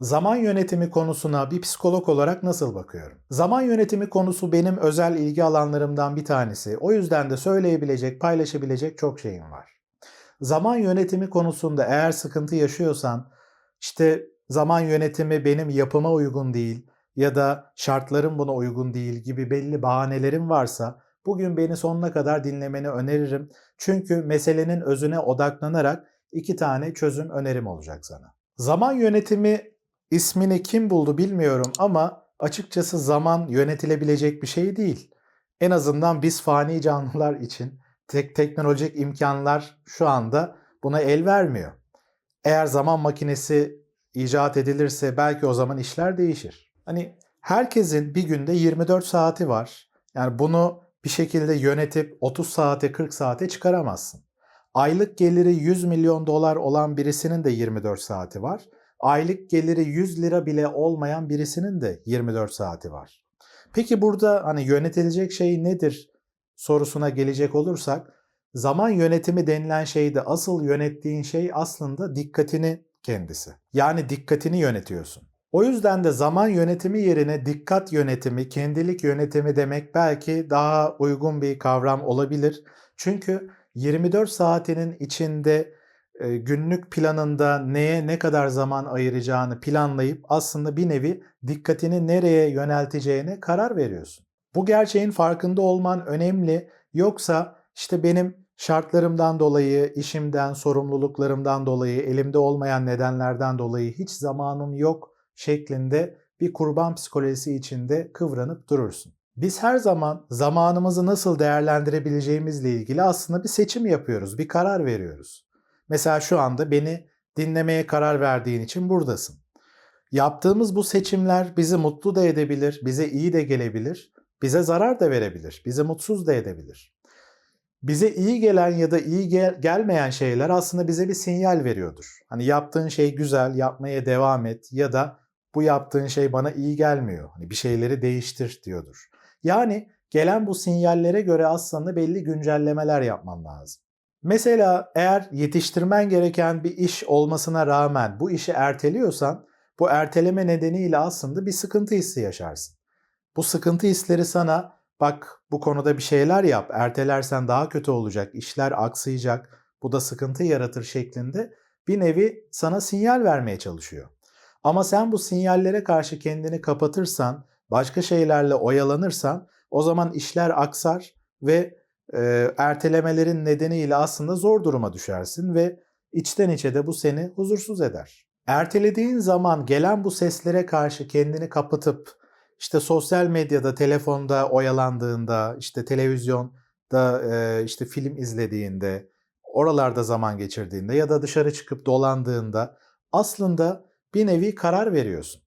Zaman yönetimi konusuna bir psikolog olarak nasıl bakıyorum? Zaman yönetimi konusu benim özel ilgi alanlarımdan bir tanesi. O yüzden de söyleyebilecek, paylaşabilecek çok şeyim var. Zaman yönetimi konusunda eğer sıkıntı yaşıyorsan, işte zaman yönetimi benim yapıma uygun değil ya da şartlarım buna uygun değil gibi belli bahanelerim varsa bugün beni sonuna kadar dinlemeni öneririm. Çünkü meselenin özüne odaklanarak iki tane çözüm önerim olacak sana. Zaman yönetimi ismini kim buldu bilmiyorum ama açıkçası zaman yönetilebilecek bir şey değil. En azından biz fani canlılar için tek teknolojik imkanlar şu anda buna el vermiyor. Eğer zaman makinesi icat edilirse belki o zaman işler değişir. Hani herkesin bir günde 24 saati var. Yani bunu bir şekilde yönetip 30 saate 40 saate çıkaramazsın. Aylık geliri 100 milyon dolar olan birisinin de 24 saati var. Aylık geliri 100 lira bile olmayan birisinin de 24 saati var. Peki burada hani yönetilecek şey nedir sorusuna gelecek olursak zaman yönetimi denilen şeyde asıl yönettiğin şey aslında dikkatini kendisi. Yani dikkatini yönetiyorsun. O yüzden de zaman yönetimi yerine dikkat yönetimi, kendilik yönetimi demek belki daha uygun bir kavram olabilir. Çünkü 24 saatinin içinde günlük planında neye ne kadar zaman ayıracağını planlayıp aslında bir nevi dikkatini nereye yönelteceğine karar veriyorsun. Bu gerçeğin farkında olman önemli. Yoksa işte benim şartlarımdan dolayı, işimden, sorumluluklarımdan dolayı, elimde olmayan nedenlerden dolayı hiç zamanım yok şeklinde bir kurban psikolojisi içinde kıvranıp durursun. Biz her zaman zamanımızı nasıl değerlendirebileceğimizle ilgili aslında bir seçim yapıyoruz, bir karar veriyoruz. Mesela şu anda beni dinlemeye karar verdiğin için buradasın. Yaptığımız bu seçimler bizi mutlu da edebilir, bize iyi de gelebilir, bize zarar da verebilir, bizi mutsuz da edebilir. Bize iyi gelen ya da iyi gel- gelmeyen şeyler aslında bize bir sinyal veriyordur. Hani yaptığın şey güzel, yapmaya devam et ya da bu yaptığın şey bana iyi gelmiyor. Hani bir şeyleri değiştir diyordur. Yani gelen bu sinyallere göre aslında belli güncellemeler yapman lazım. Mesela eğer yetiştirmen gereken bir iş olmasına rağmen bu işi erteliyorsan bu erteleme nedeniyle aslında bir sıkıntı hissi yaşarsın. Bu sıkıntı hisleri sana bak bu konuda bir şeyler yap, ertelersen daha kötü olacak, işler aksayacak, bu da sıkıntı yaratır şeklinde bir nevi sana sinyal vermeye çalışıyor. Ama sen bu sinyallere karşı kendini kapatırsan, başka şeylerle oyalanırsan o zaman işler aksar ve e, ertelemelerin nedeniyle aslında zor duruma düşersin ve içten içe de bu seni huzursuz eder. Ertelediğin zaman gelen bu seslere karşı kendini kapatıp işte sosyal medyada, telefonda oyalandığında, işte televizyonda e, işte film izlediğinde, oralarda zaman geçirdiğinde ya da dışarı çıkıp dolandığında aslında bir nevi karar veriyorsun.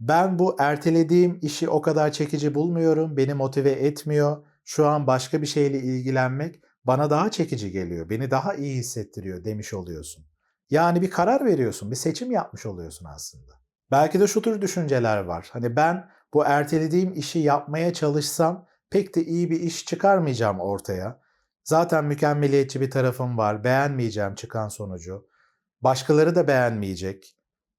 Ben bu ertelediğim işi o kadar çekici bulmuyorum, beni motive etmiyor. Şu an başka bir şeyle ilgilenmek bana daha çekici geliyor, beni daha iyi hissettiriyor demiş oluyorsun. Yani bir karar veriyorsun, bir seçim yapmış oluyorsun aslında. Belki de şu tür düşünceler var. Hani ben bu ertelediğim işi yapmaya çalışsam pek de iyi bir iş çıkarmayacağım ortaya. Zaten mükemmeliyetçi bir tarafım var. Beğenmeyeceğim çıkan sonucu. Başkaları da beğenmeyecek.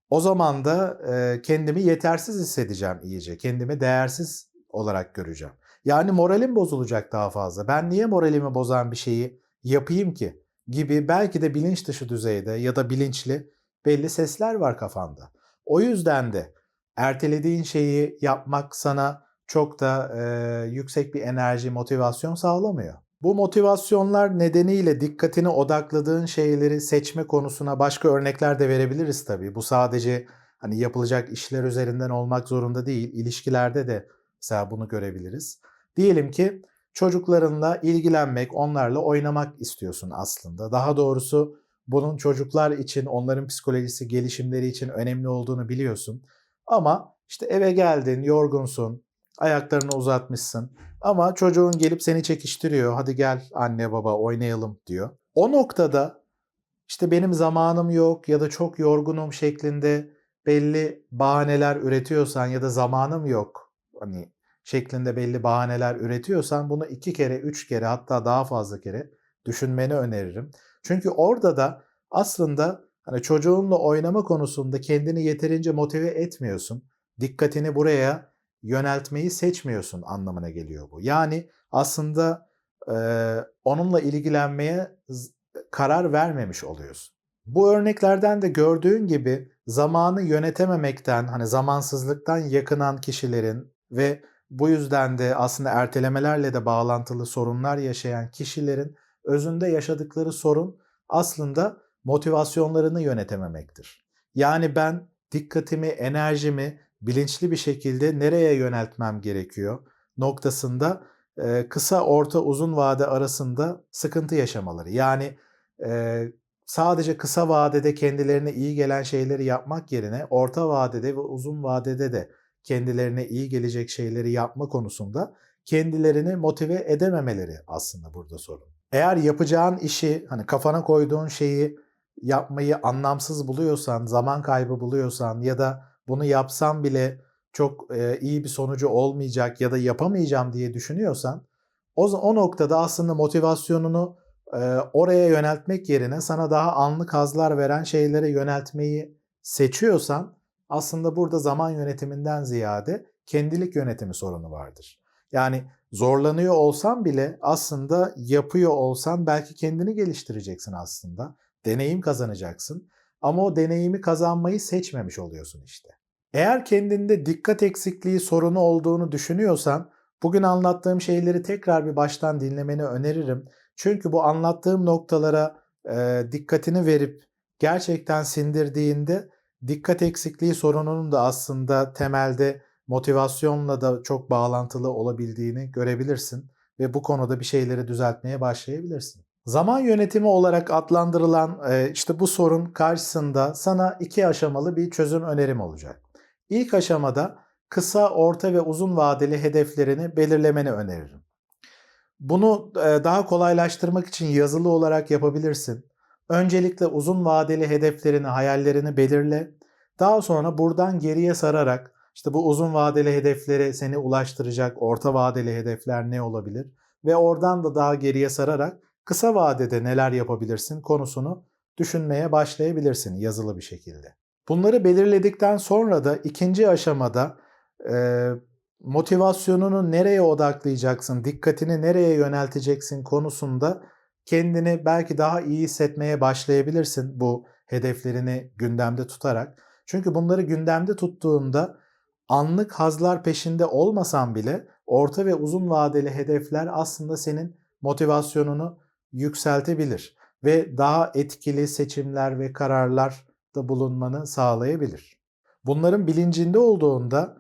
O zaman da e, kendimi yetersiz hissedeceğim iyice. Kendimi değersiz olarak göreceğim. Yani moralim bozulacak daha fazla. Ben niye moralimi bozan bir şeyi yapayım ki? Gibi belki de bilinç dışı düzeyde ya da bilinçli belli sesler var kafanda. O yüzden de ertelediğin şeyi yapmak sana çok da e, yüksek bir enerji, motivasyon sağlamıyor. Bu motivasyonlar nedeniyle dikkatini odakladığın şeyleri seçme konusuna başka örnekler de verebiliriz tabii. Bu sadece hani yapılacak işler üzerinden olmak zorunda değil. İlişkilerde de mesela bunu görebiliriz. Diyelim ki çocuklarınla ilgilenmek, onlarla oynamak istiyorsun aslında. Daha doğrusu bunun çocuklar için, onların psikolojisi, gelişimleri için önemli olduğunu biliyorsun. Ama işte eve geldin, yorgunsun, ayaklarını uzatmışsın. Ama çocuğun gelip seni çekiştiriyor. Hadi gel anne baba oynayalım diyor. O noktada işte benim zamanım yok ya da çok yorgunum şeklinde belli bahaneler üretiyorsan ya da zamanım yok hani şeklinde belli bahaneler üretiyorsan bunu iki kere, üç kere hatta daha fazla kere düşünmeni öneririm. Çünkü orada da aslında Hani çocuğunla oynama konusunda kendini yeterince motive etmiyorsun. Dikkatini buraya yöneltmeyi seçmiyorsun anlamına geliyor bu. Yani aslında e, onunla ilgilenmeye karar vermemiş oluyorsun. Bu örneklerden de gördüğün gibi zamanı yönetememekten, hani zamansızlıktan yakınan kişilerin ve bu yüzden de aslında ertelemelerle de bağlantılı sorunlar yaşayan kişilerin özünde yaşadıkları sorun aslında motivasyonlarını yönetememektir. Yani ben dikkatimi, enerjimi bilinçli bir şekilde nereye yöneltmem gerekiyor noktasında e, kısa, orta, uzun vade arasında sıkıntı yaşamaları. Yani e, sadece kısa vadede kendilerine iyi gelen şeyleri yapmak yerine orta vadede ve uzun vadede de kendilerine iyi gelecek şeyleri yapma konusunda kendilerini motive edememeleri aslında burada sorun. Eğer yapacağın işi, hani kafana koyduğun şeyi yapmayı anlamsız buluyorsan, zaman kaybı buluyorsan ya da bunu yapsam bile çok e, iyi bir sonucu olmayacak ya da yapamayacağım diye düşünüyorsan o, o noktada aslında motivasyonunu e, oraya yöneltmek yerine sana daha anlık hazlar veren şeylere yöneltmeyi seçiyorsan aslında burada zaman yönetiminden ziyade kendilik yönetimi sorunu vardır. Yani zorlanıyor olsan bile aslında yapıyor olsan belki kendini geliştireceksin aslında. Deneyim kazanacaksın. Ama o deneyimi kazanmayı seçmemiş oluyorsun işte. Eğer kendinde dikkat eksikliği sorunu olduğunu düşünüyorsan bugün anlattığım şeyleri tekrar bir baştan dinlemeni öneririm. Çünkü bu anlattığım noktalara e, dikkatini verip gerçekten sindirdiğinde dikkat eksikliği sorununun da aslında temelde motivasyonla da çok bağlantılı olabildiğini görebilirsin ve bu konuda bir şeyleri düzeltmeye başlayabilirsin. Zaman yönetimi olarak adlandırılan e, işte bu sorun karşısında sana iki aşamalı bir çözüm önerim olacak. İlk aşamada kısa, orta ve uzun vadeli hedeflerini belirlemeni öneririm. Bunu e, daha kolaylaştırmak için yazılı olarak yapabilirsin. Öncelikle uzun vadeli hedeflerini, hayallerini belirle. Daha sonra buradan geriye sararak işte bu uzun vadeli hedeflere seni ulaştıracak orta vadeli hedefler ne olabilir? Ve oradan da daha geriye sararak kısa vadede neler yapabilirsin konusunu düşünmeye başlayabilirsin yazılı bir şekilde. Bunları belirledikten sonra da ikinci aşamada e, motivasyonunu nereye odaklayacaksın, dikkatini nereye yönelteceksin konusunda kendini belki daha iyi hissetmeye başlayabilirsin bu hedeflerini gündemde tutarak. Çünkü bunları gündemde tuttuğunda anlık hazlar peşinde olmasan bile orta ve uzun vadeli hedefler aslında senin motivasyonunu yükseltebilir ve daha etkili seçimler ve kararlar da bulunmanı sağlayabilir. Bunların bilincinde olduğunda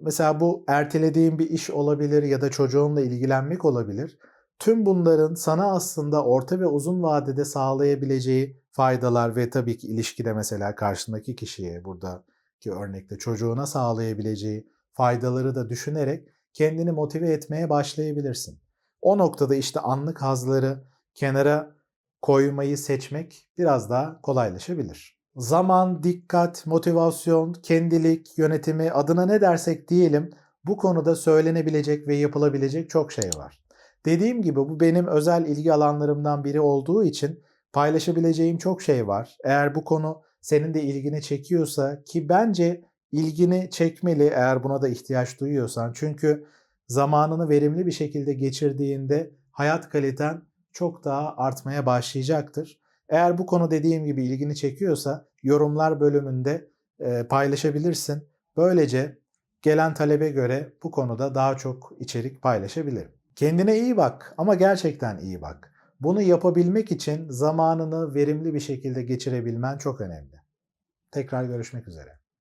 mesela bu ertelediğin bir iş olabilir ya da çocuğunla ilgilenmek olabilir. Tüm bunların sana aslında orta ve uzun vadede sağlayabileceği faydalar ve tabii ki ilişkide mesela karşındaki kişiye buradaki örnekte çocuğuna sağlayabileceği faydaları da düşünerek kendini motive etmeye başlayabilirsin. O noktada işte anlık hazları kenara koymayı seçmek biraz daha kolaylaşabilir. Zaman, dikkat, motivasyon, kendilik, yönetimi adına ne dersek diyelim bu konuda söylenebilecek ve yapılabilecek çok şey var. Dediğim gibi bu benim özel ilgi alanlarımdan biri olduğu için paylaşabileceğim çok şey var. Eğer bu konu senin de ilgini çekiyorsa ki bence ilgini çekmeli eğer buna da ihtiyaç duyuyorsan. Çünkü zamanını verimli bir şekilde geçirdiğinde hayat kaliten çok daha artmaya başlayacaktır. Eğer bu konu dediğim gibi ilgini çekiyorsa yorumlar bölümünde e, paylaşabilirsin. Böylece gelen talebe göre bu konuda daha çok içerik paylaşabilirim. Kendine iyi bak ama gerçekten iyi bak. Bunu yapabilmek için zamanını verimli bir şekilde geçirebilmen çok önemli. Tekrar görüşmek üzere.